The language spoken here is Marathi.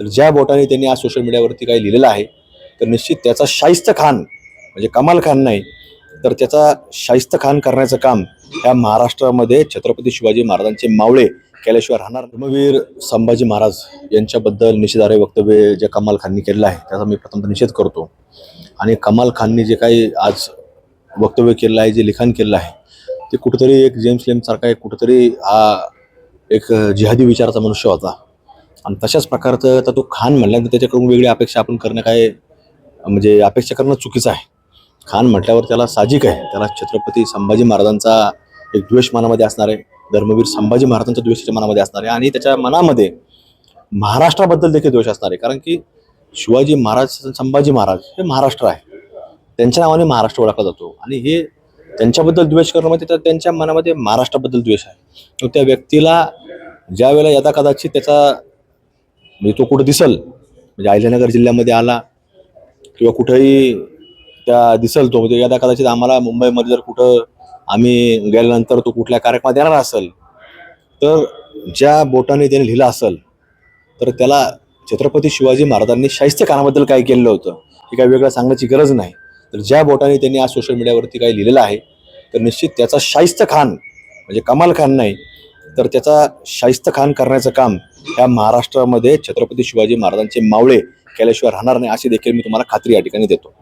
तर ज्या बोटाने त्यांनी आज सोशल मीडियावरती काही लिहिलेलं आहे तर निश्चित त्याचा शाहिस्त खान म्हणजे कमाल खान नाही तर त्याचा शाहिस्त खान करण्याचं काम ह्या महाराष्ट्रामध्ये छत्रपती शिवाजी महाराजांचे मावळे केल्याशिवाय राहणार. धर्मवीर संभाजी महाराज यांच्याबद्दल निषेधार्ह वक्तव्य जे कमाल खाननी केलेलं आहे त्याचा मी प्रथमतः निषेध करतो. आणि कमाल खाननी जे काही आज वक्तव्य केलेलं आहे जे लिखाण केलेलं आहे ते कुठंतरी एक जेम्स लेमसारखा एक कुठंतरी हा एक जिहादी विचाराचा मनुष्य होता. आणि तशाच प्रकारचं तर तो खान म्हणल्यानंतर त्याच्याकडून वेगळी अपेक्षा आपण करणं काय म्हणजे अपेक्षा करणं चुकीचं आहे. खान म्हटल्यावर त्याला साहजिक आहे. त्याला छत्रपती संभाजी महाराजांचा एक द्वेष मनामध्ये असणार आहे. धर्मवीर संभाजी महाराजांचा द्वेष त्याच्या मनामध्ये असणार आहे. आणि त्याच्या मनामध्ये महाराष्ट्राबद्दल देखील द्वेष असणार आहे. कारण की शिवाजी महाराज संभाजी महाराज हे महाराष्ट्र आहे. त्यांच्या नावाने महाराष्ट्र ओळखला जातो. आणि हे त्यांच्याबद्दल द्वेष करणं म्हणजे तर त्यांच्या मनामध्ये महाराष्ट्राबद्दल द्वेष आहे. त्या व्यक्तीला ज्या वेळेला यदा कदाचित त्याचा म्हणजे तो कुठं दिसल? म्हणजे अहिल्यानगर जिल्ह्यामध्ये आला किंवा कुठंही त्या दिसल तो. म्हणजे यदा कदाचित आम्हाला मुंबईमध्ये जर कुठं आम्ही गेल्यानंतर तो कुठल्या कार्यक्रमात येणार असेल तर ज्या बोटाने त्याने लिहिलं असेल तर त्याला छत्रपती शिवाजी महाराजांनी शाहिस्ते खानाबद्दल काय केलेलं होतं. हे काही वेगळं सांगण्याची गरज नाही. तर ज्या बोटाने त्यांनी आज सोशल मीडियावरती काही लिहिलेलं आहे तर निश्चित त्याचा शाहिस्त खान म्हणजे कमाल खान नाही तर त्याचा शाहिस्त खान करण्याचं काम ह्या महाराष्ट्रामध्ये छत्रपती शिवाजी महाराजांचे मावळे केल्याशिवाय राहणार नाही अशी देखील मी तुम्हाला खात्री या ठिकाणी देतो.